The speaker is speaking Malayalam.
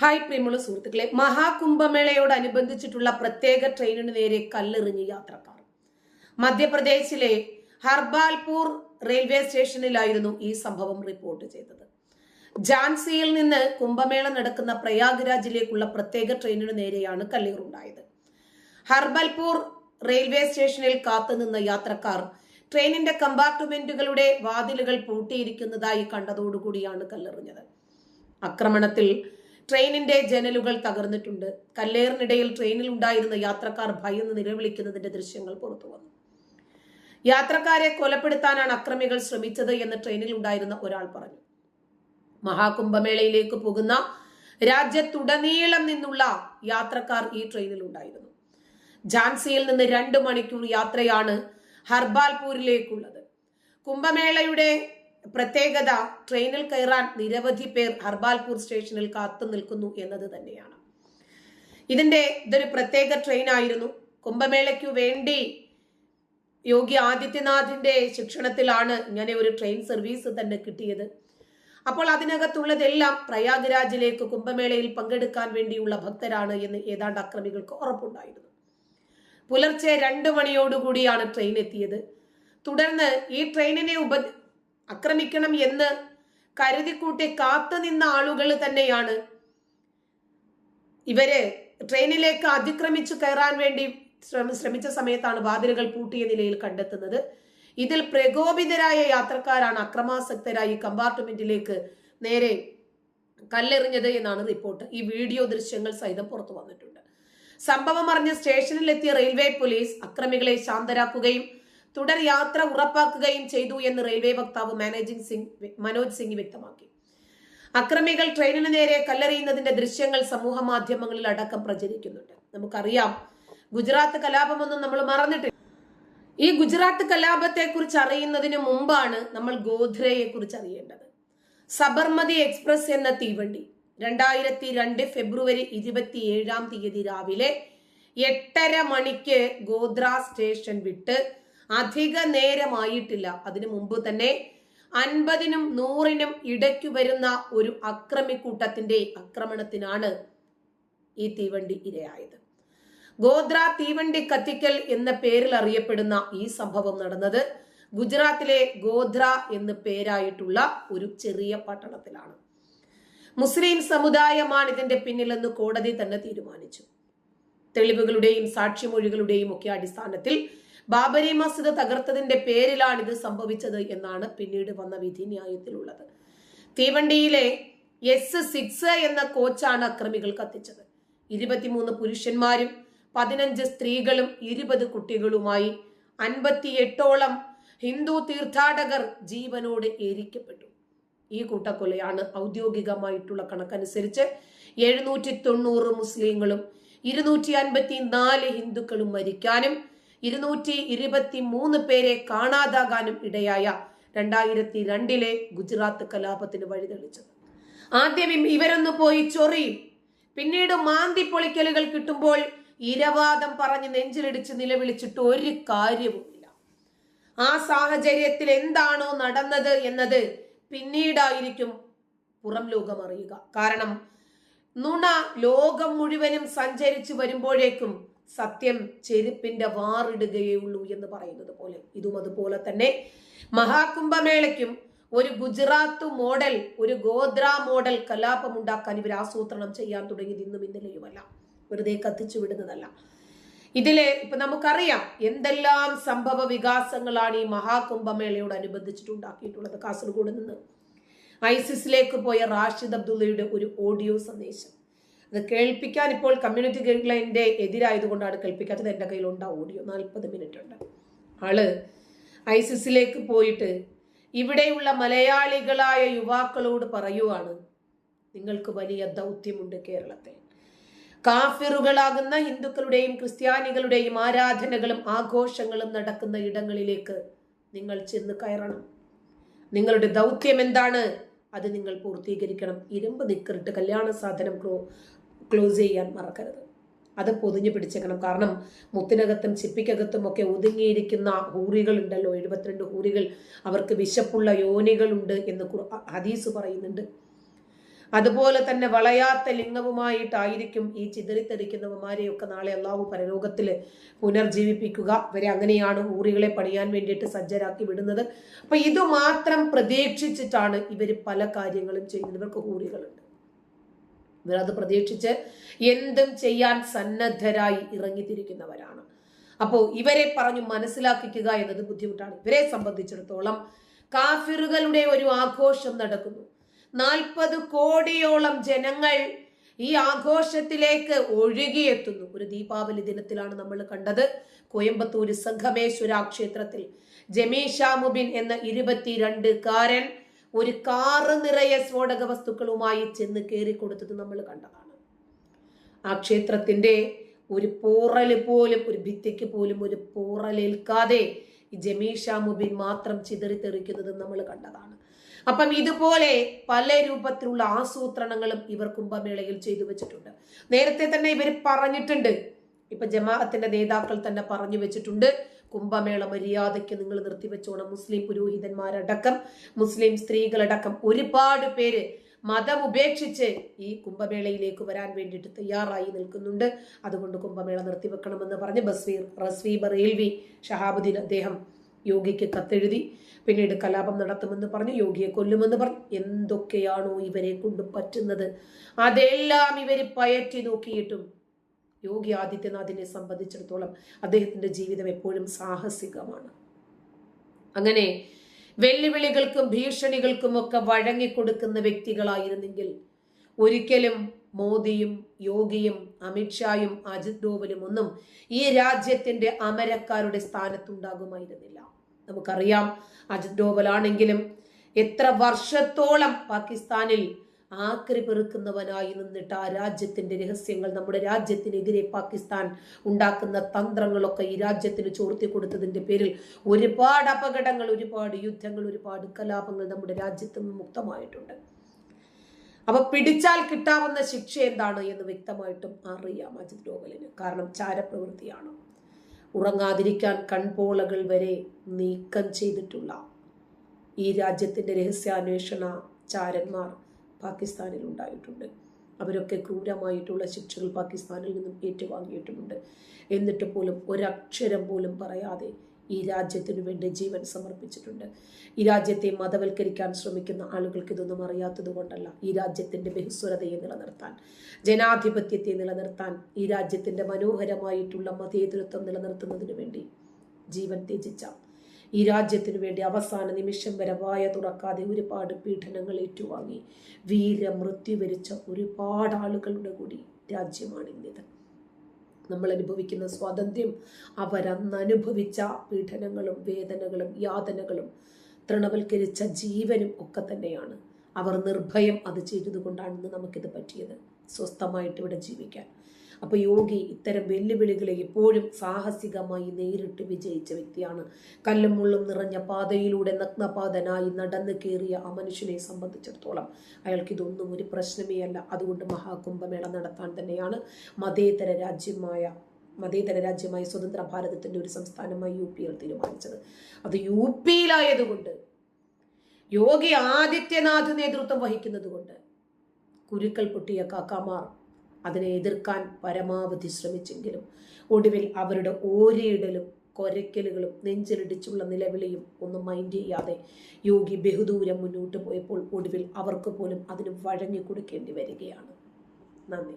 ഹായ് പ്രിയമുള്ള സുഹൃത്തുക്കളെ. മഹാകുംഭമേളയോടനുബന്ധിച്ചിട്ടുള്ള പ്രത്യേക ട്രെയിനിന് നേരെ കല്ലെറിഞ്ഞ് യാത്രക്കാർ. മധ്യപ്രദേശിലെ ഹർബാൽപൂർ റെയിൽവേ സ്റ്റേഷനിലായിരുന്നു ഈ സംഭവം റിപ്പോർട്ട് ചെയ്തത്. ജാൻസിയിൽ നിന്ന് കുംഭമേള നടക്കുന്ന പ്രയാഗ്രാജിലേക്കുള്ള പ്രത്യേക ട്രെയിനിന് നേരെയാണ് കല്ലേറുണ്ടായത്. ഹർബൽപൂർ റെയിൽവേ സ്റ്റേഷനിൽ കാത്തുനിന്ന യാത്രക്കാർ ട്രെയിനിന്റെ കമ്പാർട്ട്മെന്റുകളുടെ വാതിലുകൾ പൂട്ടിയിരിക്കുന്നതായി കണ്ടതോടുകൂടിയാണ് കല്ലെറിഞ്ഞത്. ആക്രമണത്തിൽ ട്രെയിനിന്റെ ജനലുകൾ തകർന്നിട്ടുണ്ട്. കല്ലേറിനിടയിൽ ട്രെയിനിൽ ഉണ്ടായിരുന്ന യാത്രക്കാർ ഭയന്ന് നിലവിളിക്കുന്നതിന്റെ ദൃശ്യങ്ങൾ പുറത്തു വന്നു. യാത്രക്കാരെ കൊലപ്പെടുത്താനാണ് അക്രമികൾ ശ്രമിച്ചത് എന്ന് ട്രെയിനിൽ ഉണ്ടായിരുന്ന ഒരാൾ പറഞ്ഞു. മഹാകുംഭമേളയിലേക്ക് പോകുന്ന രാജ്യത്തുടനീളം നിന്നുള്ള യാത്രക്കാർ ഈ ട്രെയിനിൽ ഉണ്ടായിരുന്നു. ഝാൻസിയിൽ നിന്ന് രണ്ട് മണിക്കൂർ യാത്രയാണ് ഹർബാൽപൂരിലേക്കുള്ളത്. കുംഭമേളയുടെ പ്രത്യേകത ട്രെയിനിൽ കയറാൻ നിരവധി പേർ ഹർബാൽപൂർ സ്റ്റേഷനിൽ കാത്തു നിൽക്കുന്നു എന്നത് തന്നെയാണ്. ഇതിന്റെ ഇതൊരു പ്രത്യേക ട്രെയിൻ ആയിരുന്നു. കുംഭമേളയ്ക്കു വേണ്ടി യോഗി ആദിത്യനാഥിന്റെ ശിക്ഷണത്തിലാണ് ഇങ്ങനെ ഒരു ട്രെയിൻ സർവീസ് തന്നെ കിട്ടിയത്. അപ്പോൾ അതിനകത്തുള്ളതെല്ലാം പ്രയാഗ്രാജിലേക്ക് കുംഭമേളയിൽ പങ്കെടുക്കാൻ വേണ്ടിയുള്ള ഭക്തരാണ് എന്ന് ഏതാണ്ട് അക്രമികൾക്ക് ഉറപ്പുണ്ടായിരുന്നു. പുലർച്ചെ രണ്ട് മണിയോടുകൂടിയാണ് ട്രെയിൻ എത്തിയത്. തുടർന്ന് ഈ ട്രെയിനിനെ ഉപ ആക്രമിക്കണം എന്ന് കരുതിക്കൂട്ടി കാത്തുനിന്ന ആളുകൾ തന്നെയാണ്. ഇവർ ട്രെയിനിലേക്ക് അതിക്രമിച്ചു കയറാൻ വേണ്ടി ശ്രമിച്ച സമയത്താണ് വാതിലുകൾ പൂട്ടിയ നിലയിൽ കണ്ടെത്തുന്നത്. ഇതിൽ പ്രകോപിതരായ യാത്രക്കാരാണ് അക്രമാസക്തരായി കമ്പാർട്ട്മെന്റിലേക്ക് നേരെ കല്ലെറിഞ്ഞത് എന്നാണ് റിപ്പോർട്ട്. ഈ വീഡിയോ ദൃശ്യങ്ങൾ സഹിതം പുറത്തു വന്നിട്ടുണ്ട്. സംഭവം അറിഞ്ഞ് സ്റ്റേഷനിലെത്തിയ റെയിൽവേ പോലീസ് അക്രമികളെ ശാന്തരാക്കുകയും തുടർ യാത്ര ഉറപ്പാക്കുകയും ചെയ്തു എന്ന് റെയിൽവേ വക്താവ് മാനേജിംഗ് സിംഗ് മനോജ് സിംഗ് വ്യക്തമാക്കി. അക്രമികൾ ട്രെയിനിന് നേരെ കല്ലെറിയുന്നതിന്റെ ദൃശ്യങ്ങൾ സമൂഹ മാധ്യമങ്ങളിൽ അടക്കം പ്രചരിക്കുന്നുണ്ട്. നമുക്കറിയാം ഗുജറാത്ത് കലാപമൊന്നും നമ്മൾ മറന്നിട്ടില്ല. ഈ ഗുജറാത്ത് കലാപത്തെ കുറിച്ച് അറിയുന്നതിന് മുമ്പാണ് നമ്മൾ ഗോധ്രയെ കുറിച്ച് അറിയേണ്ടത്. സബർമതി എക്സ്പ്രസ് എന്ന തീവണ്ടി രണ്ടായിരത്തി രണ്ട് ഫെബ്രുവരി ഇരുപത്തി ഏഴാം തീയതി രാവിലെ എട്ടര മണിക്ക് ഗോധ്ര സ്റ്റേഷൻ വിട്ട് അധിക നേരമായിട്ടില്ല. അതിനു മുമ്പ് തന്നെ അൻപതിനും നൂറിനും ഇടയ്ക്ക് വരുന്ന ഒരു അക്രമിക്കൂട്ടത്തിന്റെ ആക്രമണത്തിനാണ് ഈ തീവണ്ടി ഇരയായത്. ഗോദ്ര തീവണ്ടി കത്തിക്കൽ എന്ന പേരിൽ അറിയപ്പെടുന്ന ഈ സംഭവം നടന്നത് ഗുജറാത്തിലെ ഗോദ്ര എന്ന് പേരായിട്ടുള്ള ഒരു ചെറിയ പട്ടണത്തിലാണ്. മുസ്ലിം സമുദായമാണ് ഇതിന്റെ പിന്നിലെന്ന് കോടതി തന്നെ തീരുമാനിച്ചു. തെളിവുകളുടെയും സാക്ഷിമൊഴികളുടെയും ഒക്കെ അടിസ്ഥാനത്തിൽ ബാബരി മസ്ജിദ് തകർത്തതിന്റെ പേരിലാണ് ഇത് സംഭവിച്ചത് എന്നാണ് പിന്നീട് വന്ന വിധിന്യായത്തിലുള്ളത്. തീവണ്ടിയിലെ എസ് സിക്സ് എന്ന കോച്ചാണ് അക്രമികൾ കത്തിച്ചത്. ഇരുപത്തിമൂന്ന് പുരുഷന്മാരും പതിനഞ്ച് സ്ത്രീകളും ഇരുപത് കുട്ടികളുമായി അൻപത്തിയെട്ടോളം ഹിന്ദു തീർത്ഥാടകർ ജീവനോട് ഏരിക്കപ്പെട്ടു. ഈ കൂട്ടക്കൊലയാണ് ഔദ്യോഗികമായിട്ടുള്ള കണക്കനുസരിച്ച് എഴുന്നൂറ്റി തൊണ്ണൂറ് മുസ്ലിങ്ങളും ഇരുന്നൂറ്റി അൻപത്തി നാല് ഹിന്ദുക്കളും മരിക്കാനും ഇരുന്നൂറ്റി ഇരുപത്തി മൂന്ന് പേരെ കാണാതാകാനും ഇടയായ രണ്ടായിരത്തി രണ്ടിലെ ഗുജറാത്ത് കലാപത്തിന് വഴിതെളിച്ചത്. ആദ്യം ഇവരൊന്ന് പോയി ചൊറിയും പിന്നീട് മാന്തി പൊളിക്കലുകൾ കിട്ടുമ്പോൾ ഇരവാദം പറഞ്ഞ് നെഞ്ചിലിടിച്ച് നിലവിളിച്ചിട്ട് ഒരു കാര്യവുമില്ല. ആ സാഹചര്യത്തിൽ എന്താണോ നടന്നത് എന്നത് പിന്നീടായിരിക്കും പുറം ലോകം അറിയുക. കാരണം നുണ ലോകം മുഴുവനും സഞ്ചരിച്ചു വരുമ്പോഴേക്കും സത്യം ചെരുപ്പിന്റെ വാറിടുകയേ ഉള്ളൂ എന്ന് പറയുന്നത് പോലെ. ഇതും അതുപോലെ തന്നെ മഹാകുംഭമേളയ്ക്കും ഒരു ഗുജറാത്ത് മോഡൽ ഒരു ഗോദ്ര മോഡൽ കലാപം ഉണ്ടാക്കാൻ ഇവർ ആസൂത്രണം ചെയ്യാൻ തുടങ്ങിയത് ഇന്നും ഇന്നലെയുമല്ല. വെറുതെ കത്തിച്ചു വിടുന്നതല്ല. ഇതിലെ ഇപ്പൊ നമുക്കറിയാം എന്തെല്ലാം സംഭവ വികാസങ്ങളാണ് ഈ മഹാകുംഭമേളയോട് അനുബന്ധിച്ചിട്ടുണ്ടാക്കിയിട്ടുള്ളത് കാസർഗോഡ് നിന്ന്. ഐസിസിലേക്ക് പോയ റാഷിദ് അബ്ദുള്ളയുടെ ഒരു ഓഡിയോ സന്ദേശം. അത് കേൾപ്പിക്കാൻ ഇപ്പോൾ കമ്മ്യൂണിറ്റി ഗൈഡ് ലൈനിന്റെ എതിരായതുകൊണ്ടാണ് കേൾപ്പിക്കാത്തത്. എന്റെ കയ്യിലുണ്ട് ഓഡിയോ നാൽപ്പത് മിനിറ്റ് ഉണ്ട് ആൾ ഐസിസിലേക്ക് പോയിട്ട് ഇവിടെയുള്ള മലയാളികളായ യുവാക്കളോട് പറയുവാണ് നിങ്ങൾക്ക് വലിയ ദൗത്യമുണ്ട് കേരളത്തെ കാഫിറുകളാകുന്ന ഹിന്ദുക്കളുടെയും ക്രിസ്ത്യാനികളുടെയും ആരാധനകളും ആഘോഷങ്ങളും നടക്കുന്ന ഇടങ്ങളിലേക്ക് നിങ്ങൾ ചെന്ന് കയറണം. നിങ്ങളുടെ ദൗത്യം എന്താണ്? അത് നിങ്ങൾ പൂർത്തീകരിക്കണം. ഇരുമ്പ് നിക്കറിട്ട് കല്യാണ സാധനം ക്ലോസ് ചെയ്യാൻ മറക്കരുത്. അത് പൊതിഞ്ഞു പിടിച്ചേക്കണം. കാരണം മുത്തിനകത്തും ചിപ്പിക്കകത്തും ഒക്കെ ഒതുങ്ങിയിരിക്കുന്ന ഹൂറികളുണ്ടല്ലോ. എഴുപത്തിരണ്ട് ഹൂറികൾ. അവർക്ക് വിശപ്പുള്ള യോനികളുണ്ട് എന്ന് ഹദീസ് പറയുന്നുണ്ട്. അതുപോലെ തന്നെ വളയാത്ത ലിംഗവുമായിട്ടായിരിക്കും ഈ ചിതറിത്തെറിക്കുന്നവന്മാരെയൊക്കെ നാളെ അള്ളാഹു പരലോകത്തിൽ പുനർജീവിപ്പിക്കുക. ഇവരെ അങ്ങനെയാണ് ഊറികളെ പണിയാൻ വേണ്ടിയിട്ട് സജ്ജരാക്കി വിടുന്നത്. അപ്പൊ ഇത് മാത്രം പ്രതീക്ഷിച്ചിട്ടാണ് ഇവർ പല കാര്യങ്ങളും ചെയ്യുന്നത്. ഇവർക്ക് ഊറികളുണ്ട് ഇവരത് പ്രതീക്ഷിച്ച് എന്തും ചെയ്യാൻ സന്നദ്ധരായി ഇറങ്ങിത്തിരിക്കുന്നവരാണ്. അപ്പോൾ ഇവരെ പറഞ്ഞു മനസ്സിലാക്കിക്കുക എന്നത് ബുദ്ധിമുട്ടാണ്. ഇവരെ സംബന്ധിച്ചിടത്തോളം കാഫിറുകളുടെ ഒരു ആഘോഷം നടക്കുന്നു. നാൽപ്പത് കോടിയോളം ജനങ്ങൾ ഈ ആഘോഷത്തിലേക്ക് ഒഴുകിയെത്തുന്നു. ഒരു ദീപാവലി ദിനത്തിലാണ് നമ്മൾ കണ്ടത്. കോയമ്പത്തൂർ സംഘമേശ്വര ക്ഷേത്രത്തിൽ ജമീഷ മുബിൻ എന്ന ഇരുപത്തിരണ്ടുകാരൻ ഒരു കാറ് നിറയെ സ്ഫോടക വസ്തുക്കളുമായി ചെന്ന് കയറിക്കൊടുത്തത് നമ്മൾ കണ്ടതാണ്. ആ ക്ഷേത്രത്തിന്റെ ഒരു പോറൽ പോലും ഒരു ഭിത്തിക്ക് പോലും ഒരു പോറലേൽക്കാതെ ജമീഷ മുബിൻ മാത്രം ചിതറിത്തെറിക്കുന്നത് നമ്മൾ കണ്ടതാണ്. അപ്പം ഇതുപോലെ പല രൂപത്തിലുള്ള ആസൂത്രണങ്ങളും ഇവർ കുംഭമേളയിൽ ചെയ്തു വെച്ചിട്ടുണ്ട്. നേരത്തെ തന്നെ ഇവർ പറഞ്ഞിട്ടുണ്ട് ഇപ്പൊ ജമാഅത്തിന്റെ നേതാക്കൾ തന്നെ പറഞ്ഞു വെച്ചിട്ടുണ്ട് കുംഭമേള മര്യാദയ്ക്ക് നിങ്ങൾ നിർത്തിവെച്ചോണം മുസ്ലിം പുരോഹിതന്മാരടക്കം മുസ്ലിം സ്ത്രീകളടക്കം. ഒരുപാട് പേര് മതം ഉപേക്ഷിച്ച് ഈ കുംഭമേളയിലേക്ക് വരാൻ വേണ്ടിയിട്ട് തയ്യാറായി നിൽക്കുന്നുണ്ട്. അതുകൊണ്ട് കുംഭമേള നിർത്തിവെക്കണമെന്ന് പറഞ്ഞ് ബസ്വീർ റസ്വീബ് റെയിൽവി ഷഹാബുദ്ദീൻ അദ്ദേഹം യോഗിക്ക് കത്തെഴുതി പിന്നീട് കലാപം നടത്തുമെന്ന് പറഞ്ഞു യോഗിയെ കൊല്ലുമെന്ന് പറഞ്ഞു എന്തൊക്കെയാണോ ഇവരെ കൊണ്ട് പറ്റുന്നത്. അതെല്ലാം ഇവർ പയറ്റി നോക്കിയിട്ടും യോഗി ആദിത്യനാഥിനെ സംബന്ധിച്ചിടത്തോളം അദ്ദേഹത്തിന്റെ ജീവിതം എപ്പോഴും സാഹസികമാണ്. അങ്ങനെ വെല്ലുവിളികൾക്കും ഭീഷണികൾക്കും ഒക്കെ വഴങ്ങിക്കൊടുക്കുന്ന വ്യക്തികളായിരുന്നെങ്കിൽ ഒരിക്കലും മോദിയും യോഗിയും അമിത്ഷായും അജിത് ഡോവലും ഒന്നും ഈ രാജ്യത്തിന്റെ അമരക്കാരുടെ സ്ഥാനത്തുണ്ടാകുമായിരുന്നില്ല. നമുക്കറിയാം അജിത് ഡോവലാണെങ്കിലും എത്ര വർഷത്തോളം പാകിസ്ഥാനിൽ ആക്രി പെറുക്കുന്നവനായി നിന്നിട്ട് ആ രാജ്യത്തിന്റെ രഹസ്യങ്ങൾ നമ്മുടെ രാജ്യത്തിനെതിരെ പാകിസ്ഥാൻ ഉണ്ടാക്കുന്ന തന്ത്രങ്ങളൊക്കെ ഈ രാജ്യത്തിന് ചോർത്തി കൊടുത്തതിന്റെ പേരിൽ ഒരുപാട് അപകടങ്ങൾ ഒരുപാട് യുദ്ധങ്ങൾ ഒരുപാട് കലാപങ്ങൾ നമ്മുടെ രാജ്യത്ത് നിന്ന് മുക്തമായിട്ടുണ്ട്. അപ്പൊ പിടിച്ചാൽ കിട്ടാവുന്ന ശിക്ഷ എന്താണ് എന്ന് വ്യക്തമായിട്ടും അറിയാം അജിത് ഡോവലിന്. കാരണം ചാരപ്രവൃത്തിയാണ്. ഉറങ്ങാതിരിക്കാൻ കൺപോളകൾ വരെ നീക്കം ചെയ്തിട്ടുള്ള ഈ രാജ്യത്തിന്റെ രഹസ്യാന്വേഷണ ചാരന്മാർ പാകിസ്ഥാനിൽ ഉണ്ടായിട്ടുണ്ട് അവരൊക്കെ ക്രൂരമായിട്ടുള്ള ശിക്ഷകൾ പാകിസ്ഥാനിൽ നിന്നും ഏറ്റുവാങ്ങിയിട്ടുമുണ്ട്. എന്നിട്ട് പോലും ഒരക്ഷരം പോലും പറയാതെ ഈ രാജ്യത്തിനു വേണ്ടി ജീവൻ സമർപ്പിച്ചിട്ടുണ്ട്. ഈ രാജ്യത്തെ മതവൽക്കരിക്കാൻ ശ്രമിക്കുന്ന ആളുകൾക്ക് ഇതൊന്നും അറിയാത്തത് കൊണ്ടല്ല ഈ രാജ്യത്തിന്റെ ബഹുസ്വരതയെ നിലനിർത്താൻ. ജനാധിപത്യത്തെ നിലനിർത്താൻ ഈ രാജ്യത്തിന്റെ മനോഹരമായിട്ടുള്ള മതേതൃത്വം നിലനിർത്തുന്നതിന് വേണ്ടി ജീവൻ ത്യജിച്ച ഈ രാജ്യത്തിനു വേണ്ടി അവസാന നിമിഷം വരെ വായ തുറക്കാതെ ഒരുപാട് പീഡനങ്ങൾ ഏറ്റുവാങ്ങി. വീരമൃത്യു വരിച്ച ഒരുപാട് ആളുകളുടെ കൂടി രാജ്യമാണ് ഇന്നിത്. നമ്മൾ അനുഭവിക്കുന്ന സ്വാതന്ത്ര്യം അവരന്ന് അനുഭവിച്ച പീഡനങ്ങളും വേദനകളും യാതനകളും തൃണവൽക്കരിച്ച ജീവനും ഒക്കെ തന്നെയാണ്. അവർ നിർഭയം അത് ചെയ്തതുകൊണ്ടാണ് നമുക്കിത് പറ്റിയത്. സ്വസ്ഥമായിട്ട് ഇവിടെ ജീവിക്കാൻ. അപ്പോൾ യോഗി ഇത്തരം വെല്ലുവിളികളെ എപ്പോഴും സാഹസികമായി നേരിട്ട് വിജയിച്ച വ്യക്തിയാണ്. കല്ലും മുള്ളും നിറഞ്ഞ പാതയിലൂടെ നഗ്നപാതനായി നടന്നു കയറിയ ആ മനുഷ്യനെ സംബന്ധിച്ചിടത്തോളം അയാൾക്ക് ഇതൊന്നും ഒരു പ്രശ്നമേ അല്ല. അതുകൊണ്ട് മഹാകുംഭമേള നടത്താൻ തന്നെയാണ് മതേതര രാജ്യമായ മതേതര രാജ്യമായ സ്വതന്ത്ര ഭാരതത്തിന്റെ ഒരു സംസ്ഥാനമായി യു പി തീരുമാനിച്ചത്. അത് യു പിയിലായതുകൊണ്ട് യോഗി ആദിത്യനാഥ് നേതൃത്വം വഹിക്കുന്നത് കൊണ്ട് കുരുക്കൾ പൊട്ടിയ കാക്കാമാർ അതിനെ എതിർക്കാൻ പരമാവധി ശ്രമിച്ചെങ്കിലും ഒടുവിൽ അവരുടെ ഓരിയിടലും കൊരയ്ക്കലുകളും നെഞ്ചിലിടിച്ചുള്ള നിലവിളിയും ഒന്നും മൈൻഡ് ചെയ്യാതെ യോഗി ബഹുദൂരം മുന്നോട്ട് പോയപ്പോൾ ഒടുവിൽ അവർക്ക് പോലും അതിന് വഴങ്ങി കൊടുക്കേണ്ടി വരികയാണ്. നന്ദി.